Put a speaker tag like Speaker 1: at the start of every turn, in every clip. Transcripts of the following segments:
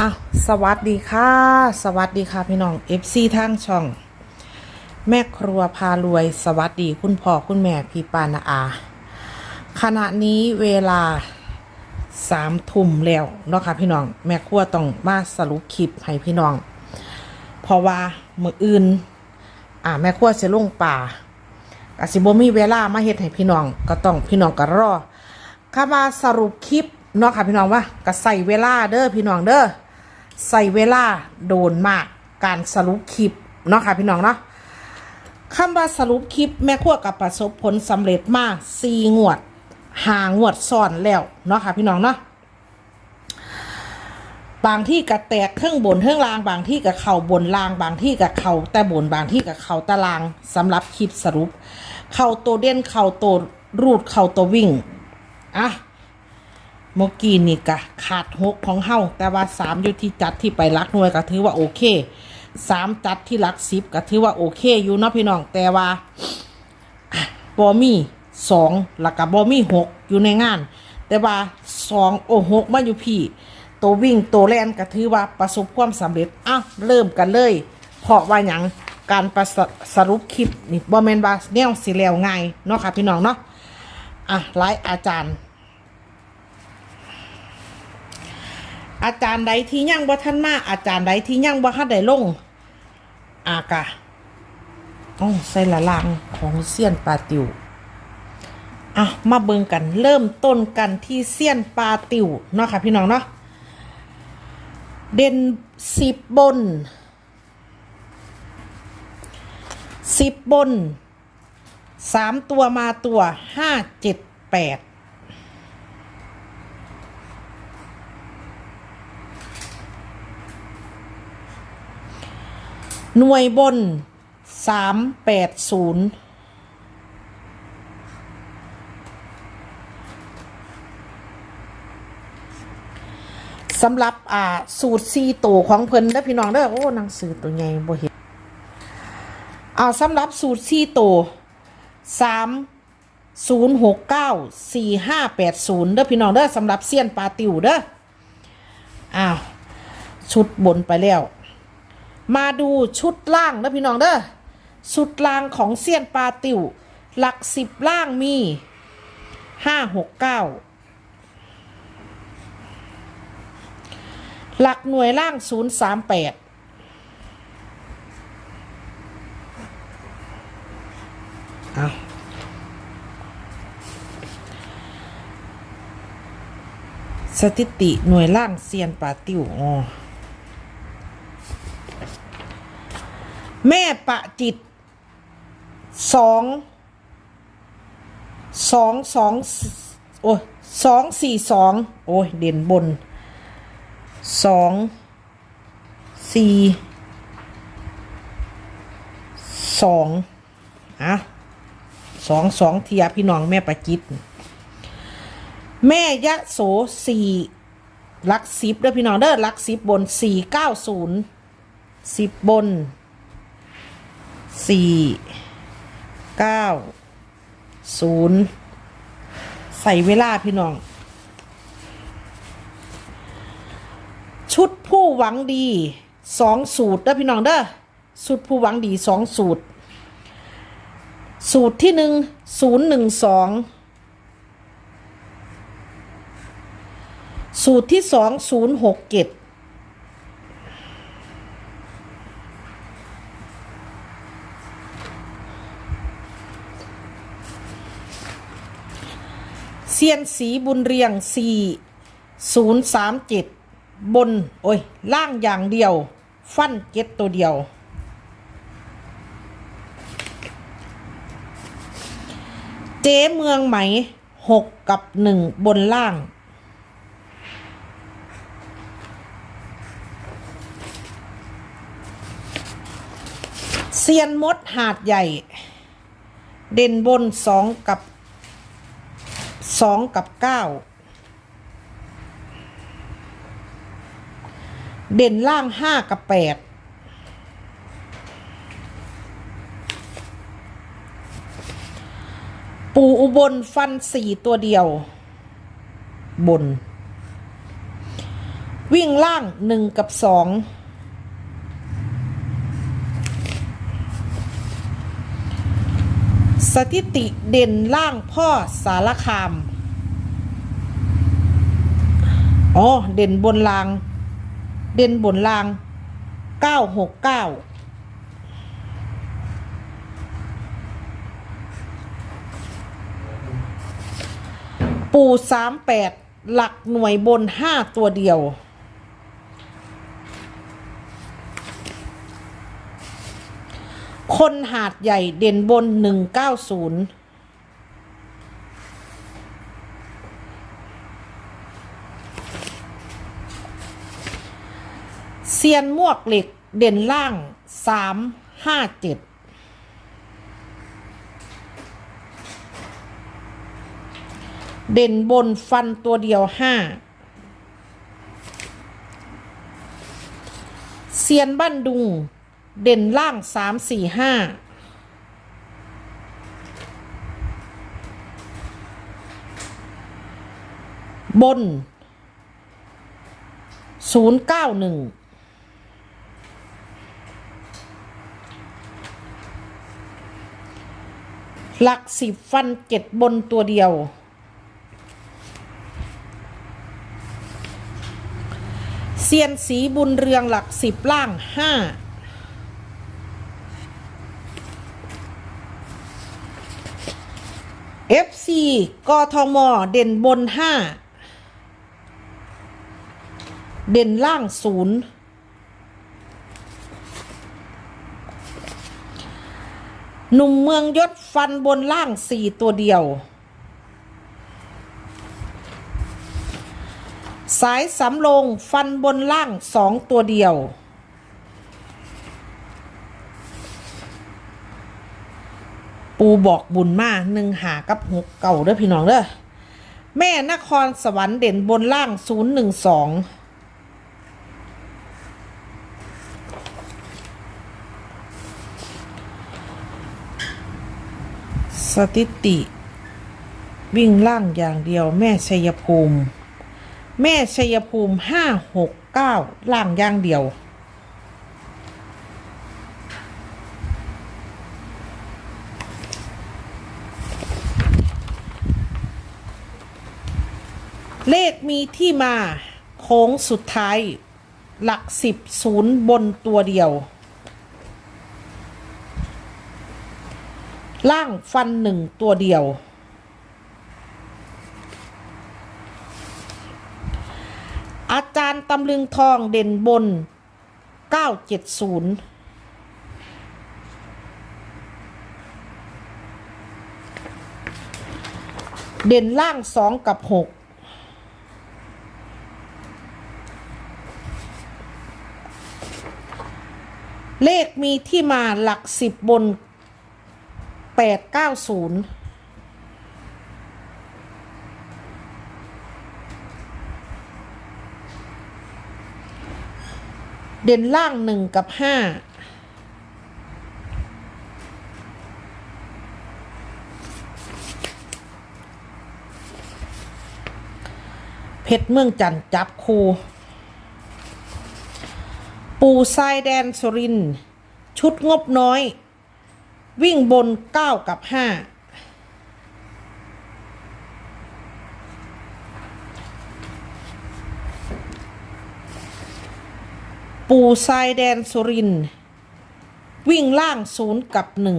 Speaker 1: อะสวัสดีค่ะ สวัสดีค่ะพี่น้อง FC ทางช่อง แม่ครัวพารวย สวัสดีคุณพ่อคุณแม่พี่ปานาอา ขณะนี้เวลาสามทุ่มแล้วเนาะค่ะพี่น้อง แม่ครัวต้องมาสรุปคลิปให้พี่น้อง เพราะว่ามืออื่น อ่าแม่ครัวจะลงป่าอาสิบมีเวลามาเฮ็ดให้พี่น้องก็ต้องพี่น้องก็รอข้ามาสรุปคลิปเนาะค่ะพี่น้องว่าก็ใส่เวลาเด้อพี่น้องเด้อ ใส่เวลาโดนมากการสรุปคลิปเนาะค่ะพี่น้องเนาะคำว่าสรุปคลิปแม่ครัวกับประสบผลสำเร็จมาสี่งวดหางวดซ้อนแล้วเนาะค่ะพี่น้องเนาะบางที่กับแตกเครื่องบนเครื่องรางบางที่กับเข่าบนราง บางที่กับเข่าแต่บนบางที่กับเข่าตารางสำหรับคลิปสรุป เข่าตัวเด่นเข่าตัวรูดเข่าตัววิ่งอะ เมื่อกี้นี่กะขาดหกของเฮาแต่ว่าสามอยู่ที่จัดที่ไปรักหน่วยก็ถือว่าโอเคสามจัดที่รักสิบก็ถือว่าโอเคอยู่เนาะพี่น้องแต่ว่าบอมี่สองแล้วก็บอมี่หกอยู่ในงาน แต่ว่าสองโอหกมาอยู่พี่ตัววิ่งตัวแล่นก็ถือว่าประสบความสำเร็จอ้าวเริ่มกันเลย เพราะว่าอย่างการประสสรุปคลิปนี่บอแมนบาแนวสีแล้วง่ายเนาะค่ะพี่น้องเนาะอะหลายอาจารย์ อาจารย์ใดที่ยังบ่ทันมาอาจารย์ใดที่ยังบ่ทันได้ลง อากะอ๋อใส่ละลางของเซียนปลาติวอะมาเบิ่งกันเริ่มต้นกันที่เซียนปลาติวเนาะค่ะพี่น้องเนาะเด่นสิบบนสิบบนสามตัวมาตัวห้าเจ็ดแปด หน่วยบนสามแปดศูนย์สำหรับอ่าสูตรซีโตวของเพิ่นเด้อพี่น้องเด้อโอ้หนังสือตัวใหญ่บ่เห็นอ่าสำหรับสูตรซีโตวสามศูนย์หกเก้าสี่ห้าแปดศูนย์เด้อพี่น้องเด้อสำหรับเซียนปลาติวเด้ออ้าวชุดบนไปแล้ว มาดูชุดล่างนะพี่น้องเด้อชุดล่างของเซียนปลาติวหลักสิบล่างมีห้าหกเก้าหลักหน่วยล่างศูนย์สามแปดสถิติหน่วยล่างเซียนปลาติวอ๋อ แม่ปะจิตสองสองสองโอ้ยสองสี่สองโอ้ยเด่นบนสองสี่สองอะสองสองเทียพี่น้องแม่ปะจิต แม่ยะโสสี่ลักสิบเด้อพี่น้องเด้อลักสิบบนสี่เก้าศูนย์สิบบน สี่เก้าศูนย์ใส่เวลาพี่น้อง ชุดผู้หวังดีสองสูตรเด้อพี่น้องเด้อชุดผู้หวังดีสองสูตร สูตรที่หนึ่งศูนย์หนึ่งสองสูตรที่สองศูนย์หกเจ็ด เซียนสีบุญเรียงสี่ศูนย์สามจ็ดบน โอ้ย ล่างอย่างเดียว ฟันเก็ตตัวเดียว เจ๊เมืองไหมหกกับหนึ่งบนล่าง เซียนมดหาดใหญ่ เด่นบนสองกับ สองกับเก้าเด่นล่างห้ากับแปดปูอุบลฟันสี่ตัวเดียว บน วิ่งล่างหนึ่งกับสองส ถิติเด่นล่างพ่อสารคาม อ๋อ เด่นบนราง เด่นบนรางเก้าหกเก้าปูสามแปดหลักหน่วยบนห้าตัวเดียว คนหาดใหญ่เด่นบนหนึ่งเก้าศูนย์เซียนมวกเหล็กเด่นล่างสามห้าเจ็ดเด่นบนฟันตัวเดียวห้าเซียนบ้านดุง เด่นล่างสามสี่ห้าบนศูนย์เก้าหนึ่งหลักสิบฟันเจ็ดบนตัวเดียว เซียนสีบุญเรืองหลักสิบล่างห้า เอฟซีกทม เด่นบนห้า เด่นล่างศูนย์หนุ่มเมืองยศฟันบนล่างสี่ตัวเดียว สายสำโรงฟันบนล่างสองตัวเดียว ปูบอกบุญมาหนึ่งหากับหกเก่าเด้อพี่น้องเด้อแม่นครสวรรค์เด่นบนล่างศูนย์หนึ่งสองสถิติ วิ่งล่างอย่างเดียว แม่ชัยภูมิ แม่ชัยภูมิห้าหกเก้าล่างอย่างเดียว เลขมีที่มาโค้งสุดท้าย หลักสิบศูนย์บนตัวเดียว ล่างฟันหนึ่งตัวเดียว อาจารย์ตำลึงทองเด่นบน 970เด่นล่าง2กับ6 เลขมีที่มาหลัก10บบน890เก้าศูนย์เด่นล่างหนึ่งกับห้าเพชรเมืองจันทร์จับคู ปูทรายแดนสุริน ชุดงบน้อย วิ่งบน 9 กับ 5 ปูทรายแดนสุริน วิ่งล่างศูนย์กับหนึ่ง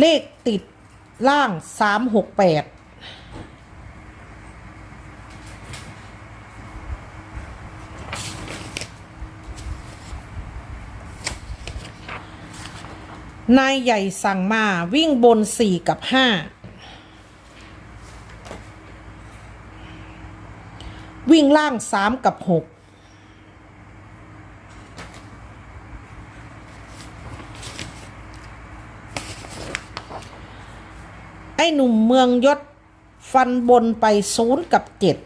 Speaker 1: เลขติดล่างสามหกแปด นายใหญ่สั่งมาวิ่งบนสี่กับห้าวิ่งล่างสามกับหกไอ้หนุ่มเมืองยศฟันบนไปศูนย์กับเจ็ด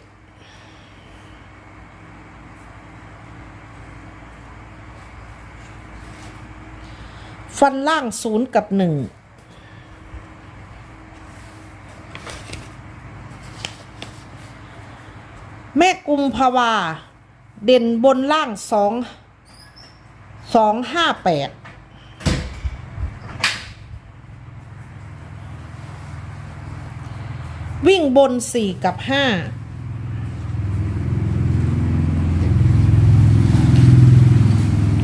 Speaker 1: ฟันล่างศูนย์กับหนึ่งแม่กุมภาวา เด่นบนล่างสองสองห้าแปดวิ่งบนสี่กับห้า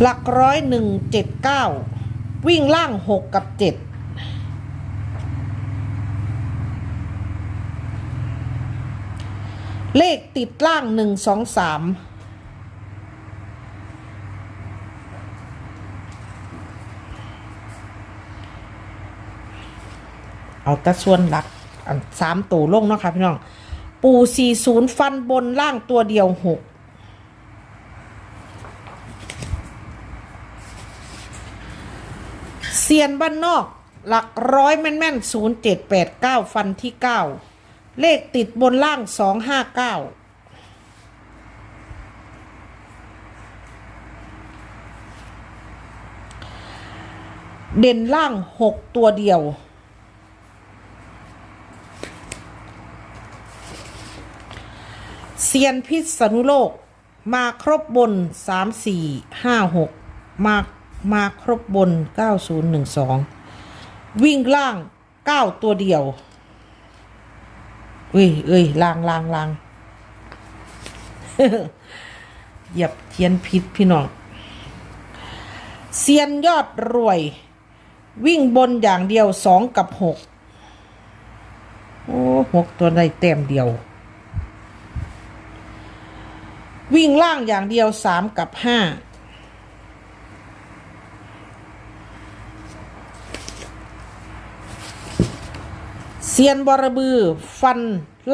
Speaker 1: หลักร้อยหนึ่งเจ็ดเก้า วิ่งล่างหกกับเจ็ดเลขติดล่างหนึ่งสองสามเอาตะส่วนหลักสามตัวลงเนาะค่ะพี่น้อง ปูสี่ศูนย์ฟันบนล่างตัวเดียวหก ซียนบ้านนอก หลักร้อยแม่นแม่นศูนย์เจ็ดแปดเก้าฟันที่เก้าเลขติดบนล่างสองห้าเก้าเด่นล่างหกตัวเดียว เซียนพิษณุโลก มาครบบนสามสี่ห้าหกมา มาครบบนเก้าศูนย์หนึ่งสองวิ่งล่างเก้าตัวเดียวเอ้ยเอ้ยลางลางลางเหยียบเทียนพิษพี่น้องเซียนยอดรวย วิ่งบนอย่างเดียวสองกับหกโอ้หกตัวใดแต้มเดียว วิ่งล่างอย่างเดียวสามกับห้า เซียนบรบือ ฟัน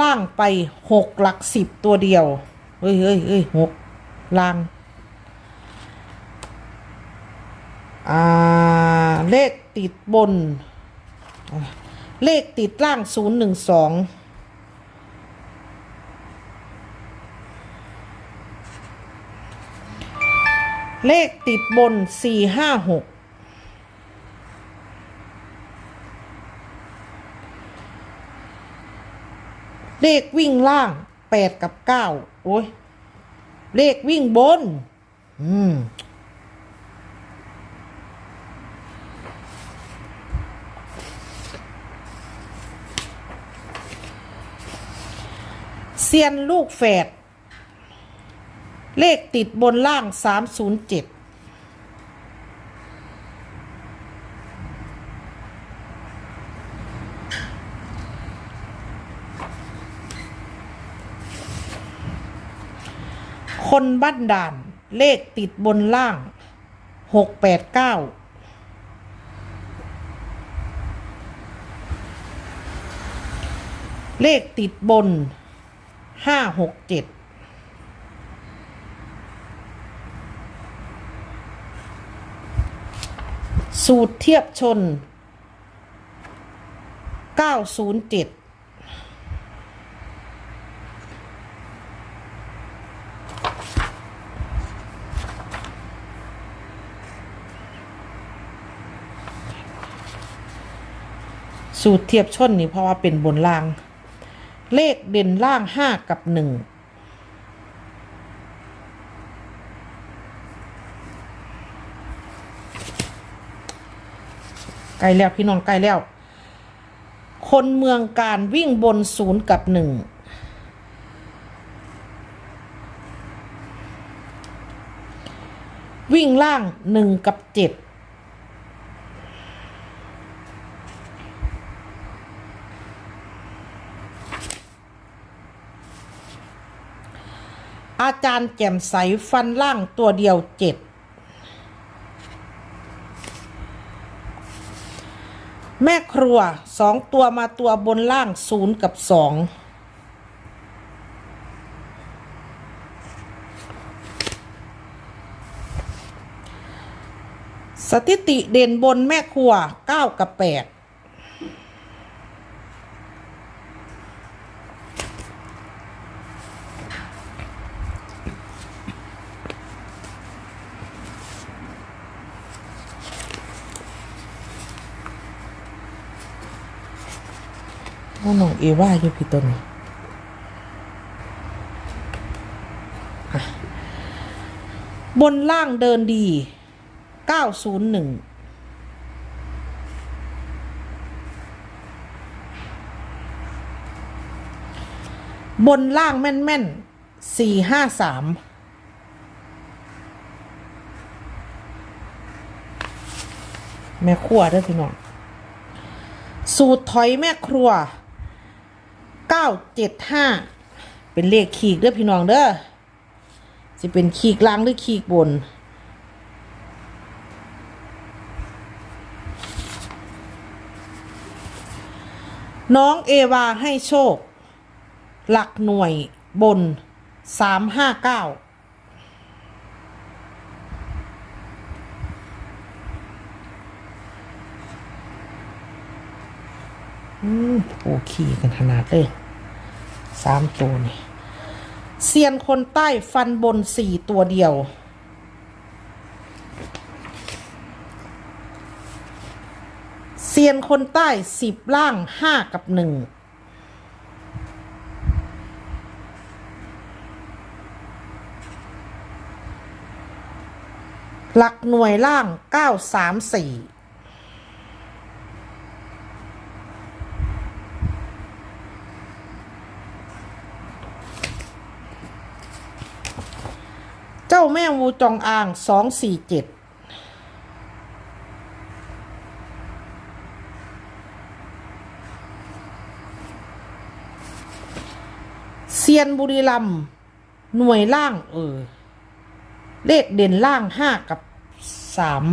Speaker 1: ล่างไปหกหลักสิบตัวเดียว เฮ้ยเฮ้ยเฮ้ยหกล่าง อ่า เลขติดบน เลขติดล่างศูนย์หนึ่งสองเลขติดบนสี่ห้าหก เลขวิ่งล่างแปดกับเก้าโอ้ยเลขวิ่งบน อืมเซียนลูกแฝด เลขติดบนล่าง 307 คนบ้านด่าน เลขติดบนล่างหกแปดเก้าเลขติดบนห้าหกเจ็ดสูตรเทียบชน 907 สูตรเทียบชนนี่เพราะว่าเป็นบนล่าง เลขเด่นล่าง5กับ1ใกล้แล้วพี่น้องใกล้แล้ว คนเมืองการวิ่งบนศูนย์กับหนึ่งวิ่งล่างหนึ่งกับเจ็ด อาจารย์แจ่มใสฟันล่างตัวเดียวเจ็ดแม่ครัวสองตัวมาตัวบนล่างศูนย์กับสองสถิติเด่นบนแม่ครัวเก้ากับแปด ว่าน้องเอว่าอยู่พี่ต้นบนล่างเดินดีเก้าศูนย์หนึ่งบนล่างแม่นแม่นสี่ห้าสามแม่ครัวด้อพี่น้อง สูตรถอยแม่ครัว 975เป็นเลขขีกเด้อพี่น้องเด้อจะเป็นขีกล่างหรือขีกบน น้องเอวาให้โชค หลักหน่วยบน359อืมโอ้ขี่กันขนาดเลย สามตัวนี่เซียนคนใต้ฟันบนสี่ตัวเดียว เซียนคนใต้สิบล่างห้ากับหนึ่งหลักหน่วยล่างเก้าสามสี่ แม่วูจองอางสองสี่เจ็ดเซียนบุรีรัมย์หน่วยล่างเออ เลขเด่นล่างห้ากับสาม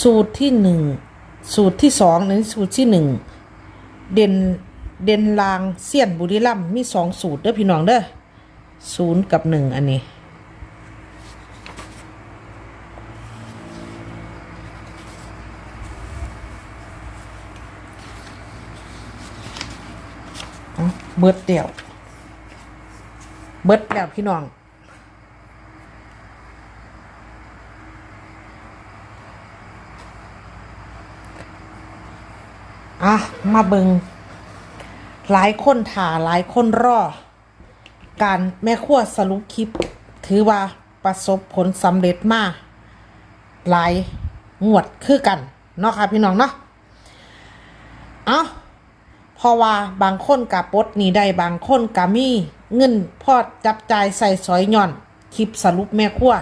Speaker 1: สูตรที่หนึ่งสูตรที่สองนี่สูตรที่หนึ่ง เด่นเด่นลางเสี้ยนบุรีรัมมีสองสูตรเด้อพี่น้องเด้อศูนย์กับหนึ่งอันนี้เอาเบิดเดี่ยว เบิดแล้วพี่น้อง อะ มาเบิงหลายคนถ่าหลายคนรอ การแม่ขั้วสรุปคลิป ถือว่าประสบผลสำเร็จมากหลายงวดคือกัน เนาะค่ะพี่น้องเนาะเอาเพราะว่าบางคนกับปดนี้ได้บางคนกับมีเงินพอจับจ่ายใส่สอยหย่อน คลิปสรุปแม่ขั้ว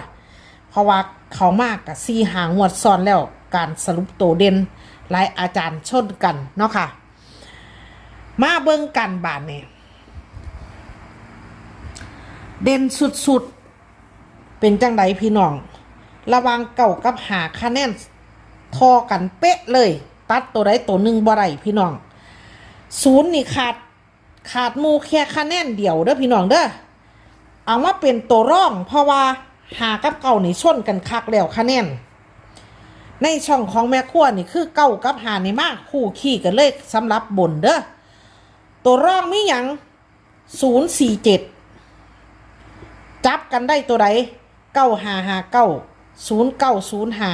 Speaker 1: เพราะว่าเขามากกับซีหางวดซ้อนแล้วการสรุปโตเด่น หลายอาจารย์ชนกันเนาะค่ะ มาเบิ่งกันบานนี่เด่นสุดๆ เป็นจังไดพี่น้อง ระวังเก่ากับหาคะแนนทอกันเป๊ะเลย ตัดตัวใดตัวหนึ่งบ่ไรพี่น้องศูนย์นี่ขาดขาดมูแค่คะแนนเดียวเด้อพี่น้องเด้อเอามาเป็นตัวร่อง เพราะว่าหากับเก่านี่ชนกันคักแล้วคะแนน ในช่องของแม่ขั้วนี่คือเก้ากับหานี่มากคู่ขี้กันเลยสำหรับบนเด้อตัวร่องมีหยังศูนย์สี่เจ็ดจับกันได้ตัวใดเก้าหาหาเก้าศูนย์เก้าศูนย์หา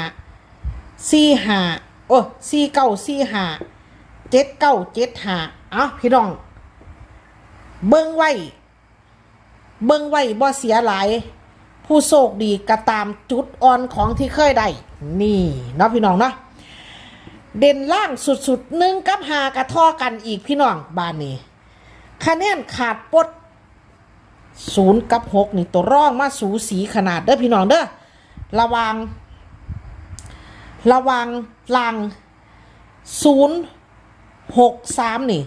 Speaker 1: สี่หาโอ้สี่เก้าสี่หาเจ็ดเก้าเจ็ดหาเอ้าพี่น้อง เบิ้งไว้ เบิ้งไว้บ่เสียหลาย ผู้โชคดีก็ตามจุดอ่อนของที่เคยได้ นี่เนาะพี่น้องเนาะเด่นล่างสุดๆหนึ่งกับหากระท่อกันอีกพี่น้องบ้านนี้คะแนนขาดปดศูนย์กับหกนี่ตัวร่องมาสูสีขนาดเด้อพี่น้องเด้อระวัง ระวังลังศูนย์หกสามนี่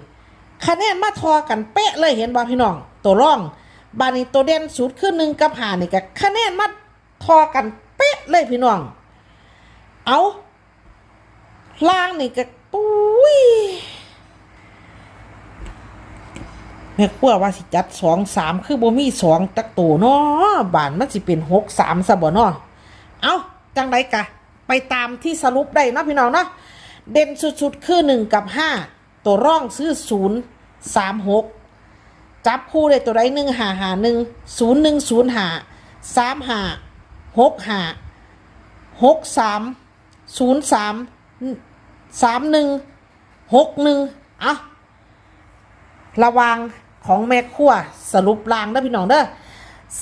Speaker 1: คะแนนมาทอกันเป๊ะเลยเห็นบ่พี่น้อง ตัวร่อง บานี้ตัวเด่นสุดขึ้นหนึ่งกับหานี่ก็คะแนนมาทอกันเป๊ะเลยพี่น้อง เอาล่างนี่ก็ปุ้ยแม่ขั้วว่าสิจัดสองสามคือบ่มีสองตักตัวเนาะบานมันสิเป็นหกสามซะบ่เนาะเอาจังไดกะ ไปตามที่สรุปได้เนาะพี่น้องเนาะเด่นสุดๆ คือหนึ่งกับห้าตัวร่องซื้อศูนย์สามหกจับคู่ได้ตัวใดหนึ่งหาหาหนึ่งศูนย์หนึ่งศูนย์หาสามหาหกหาหกสาม ศูนย์สามสามหนึ่งหกหนึ่งอะระวังของแม่ครัวสรุปล่างเด้อพี่น้องเด้อ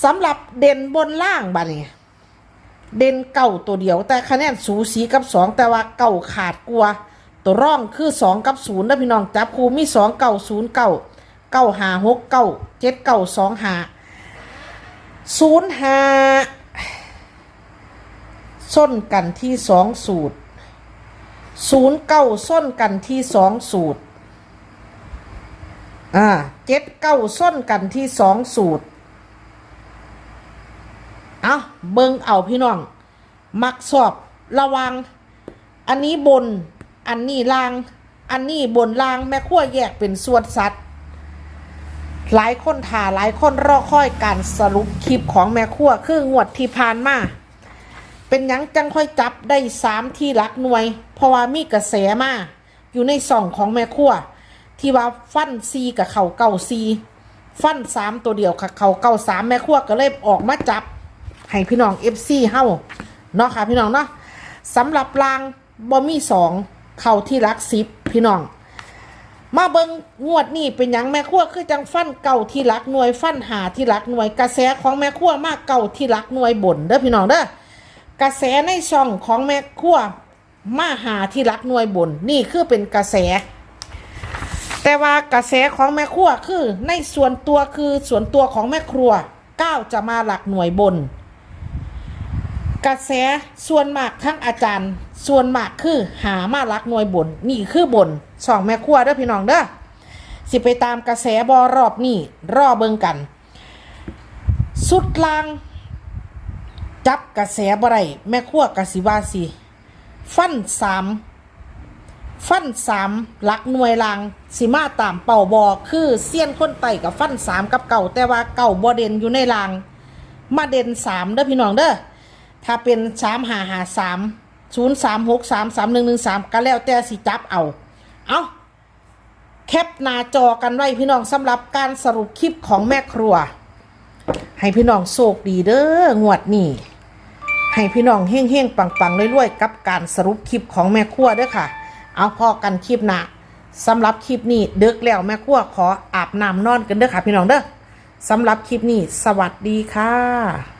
Speaker 1: สำหรับเด่นบนล่างบัดนี้เด่นเก่าตัวเดียว แต่คะแนนสูสีกับสองแต่ว่าเก่าขาดกลัว ตัวร่องคือสองกับศูนย์นะพี่น้องจับคูมีสองเก่าศูนย์เก่าเก้าหาหกเก้าเจ็ดเก้าสองหาศูนย์หา ส้นกันที่สองสูตรศูนย์เก้าส้นกันที่สองสูตรอ่าเจ็ดเก้าส้นกันที่สองสูตรเอาเบิงเอาพี่น้อง มักสอบระวัง อันนี้บน อันนี้ล่าง อันนี้บนล่างแม่ขั้วแยกเป็นส่วนสัตว์หลายคนถ่าหลายคนรอคอยการสรุปคลิปของแม่ขั้วคืองวดที่ผ่านมา เป็นยังจังค่อยจับได้สามที่รักหน่วย เพราะว่ามีกระแสมาอยู่ในส่องของแม่ขั้วที่ว่าฟันซีกับเข่าเก่าซีฟันสามตัวเดียวกับเข่าเก่าสามแม่ขั้วก็เลยออกมาจับ ให้พี่น้อง FC เฮ้าเนาะค่ะพี่น้องเนาะสำหรับรางบอมี่สองเข้าที่รักสิบพี่น้อง มาเบิงงวดนี้เป็นยังแม่ขั้วคือจังฟันเก่าที่รักหน่วย ฟันหาที่รักหน่วยกระแสของแม่ขั้วมากเก่าที่รักหน่วยบ่นเด้อพี่น้องเด้อ กระแสในช่องของแม่ขั้วมาหาที่รักหน่วยบน นี่คือเป็นกระแส แต่ว่ากระแสของแม่ครัวคือในส่วนตัวคือส่วนตัวของแม่ครัวก้าวจะมาหลักหน่วยบน กระแสส่วนมากทั้งอาจารย์ ส่วนมากคือหามาหลักหน่วยบน นี่คือบนสองแม่ครัวเด้อพี่น้องเด้อสิไปตามกระแสบอรอบนี่รอเบิงกัน สุดลาง จับกระแสบ่ไรแม่ครัวกสิว่าสิฟันสามฟันสามหลักหน่วยลางสิมาตามเป่าบอคือเสี้ยนคนไต่กับฟันสามกับเก่าแต่ว่าเก่าบอเด่นอยู่ในลาง มาเด่นสามเด้อพี่น้องเด้อถ้าเป็นสามหาหาสามศูนย์สามหกสามสามหนึ่งหนึ่งสามก็แล้วแต่สิจับเอา เอาแคปหน้าจอกันไว้พี่น้องสำหรับการสรุปคลิปของแม่ครัว ให้พี่น้องโชคดีเด้องวดนี้ให้พี่น้องเฮ้งๆปังๆรวยๆกับการสรุปคลิปของแม่ครัวเด้อค่ะ เอาพอกันคลิปหนะสำหรับคลิปนี้เดึกแล้วแม่ครัวขออาบน้ำนอนกันเด้อค่ะ พี่น้องเด้อสำหรับคลิปนี้ สวัสดีค่ะ